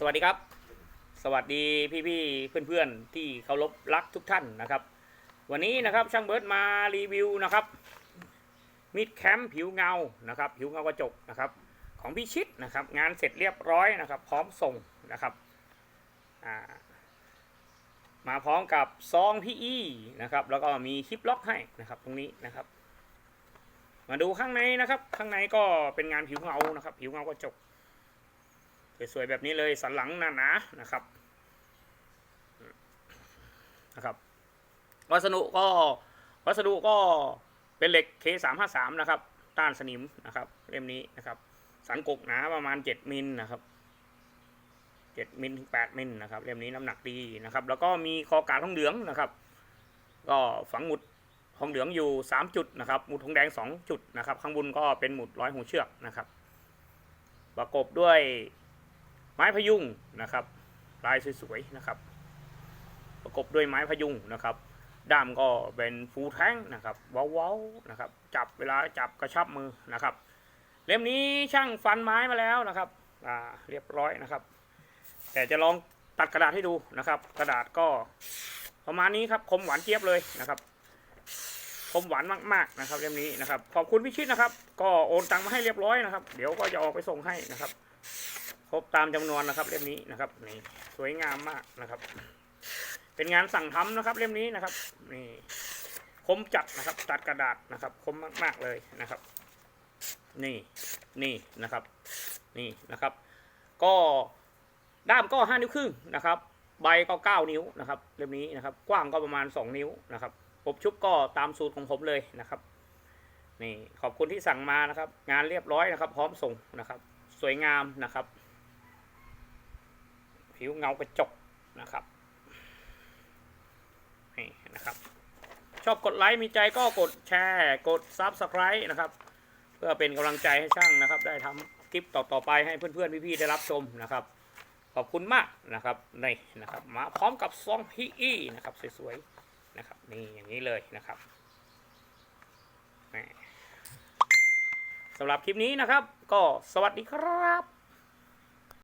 สวัสดีครับ สวัสดีพี่ๆเพื่อนๆ ที่เคารพรักทุกท่านนะครับ วันนี้นะครับช่างเบิร์ดมารีวิวนะครับมิดแคมป์ผิวเงานะครับผิวเงากระจกนะครับของพี่ชิดนะครับงานเสร็จเรียบร้อยนะครับ พร้อมส่งนะครับามาพร้อมกับซองพี่อี้นะครับแล้วก็มีคลิปล็อกให้นะครับตรงนี้นะครับ มาดูข้างในนะครับ ข้างในก็เป็นงานผิวเงานะครับ ผิวเงากระจก สวยๆแบบนี้เลยสันหลังหนาๆนะครับนะครับ วัสดุก็วัสดุก็เป็นเหล็ก K353 นะครับต้านสนิมนะครับ เล่มนี้นะครับ สันกกหนาประมาณ 7มิลนะครับ7มิลถึง8มิลนะครับเล่มนี้น้ำหนักดีนะครับ แล้วก็มีคอกาดทองเหลืองนะครับ ก็ฝังหมุดทองเหลืองอยู่ 3 จุดนะครับหมุดทองแดง 2 จุดนะครับ ข้างบนก็เป็นหมุดร้อยหูเชือกนะครับ ประกบด้วย ไม้พยุงนะครับ ลายสวยๆนะครับ ประกบด้วยไม้พยุงนะครับ ด้ามก็เป็นฟูแท้งนะครับเว้าวๆนะครับ จับเวลาจับกระชับมือนะครับ เล่มนี้ช่างฟันไม้มาแล้วนะครับอ่าเรียบร้อยนะครับ แต่จะลองตัดกระดาษให้ดูนะครับ กระดาษก็ประมาณนี้ครับคมหวานเจี๊ยบเลยนะครับคมหวานมากๆนะครับเล่มนี้นะครับ ขอบคุณพี่ชิดนะครับ ก็โอนตังค์มาให้เรียบร้อยนะครับ เดี๋ยวก็จะออกไปส่งให้นะครับ ครบตามจำนวนนะครับเล่มนี้นะครับนี่สวยงามมากนะครับ เป็นงานสั่งทำนะครับเล่มนี้นะครับนี่คมจัดนะครับ ตัดกระดาษนะครับ คมมากๆเลยนะครับ นี่นี่นะครับ นี่นะครับ ก็ด้ามก็ห้านิ้วครึ่งนะครับ ใบก็เก้านิ้วนะครับเล่มนี้นะครับ กว้างก็ประมาณสองนิ้วนะครับปบชุบก็ตามสูตรของผมเลยนะครับนี่ขอบคุณที่สั่งมานะครับ งานเรียบร้อยนะครับ พร้อมส่งนะครับ สวยงามนะครับ ผิวเงากระจกนะครับนี่นะครับ ชอบกดไลค์มีใจก็กดแชร์ กด Subscribe นะครับ เพื่อเป็นกำลังใจให้ช่างนะครับ ได้ทำคลิปต่อๆไปให้เพื่อนๆพี่ๆได้รับชมนะครับ ขอบคุณมากนะครับนี่นะครับ มาพร้อมกับซองพีอีนะครับสวยๆนะครับนี่อย่างนี้เลยนะครับสำหรับคลิปนี้นะครับ ก็สวัสดีครับ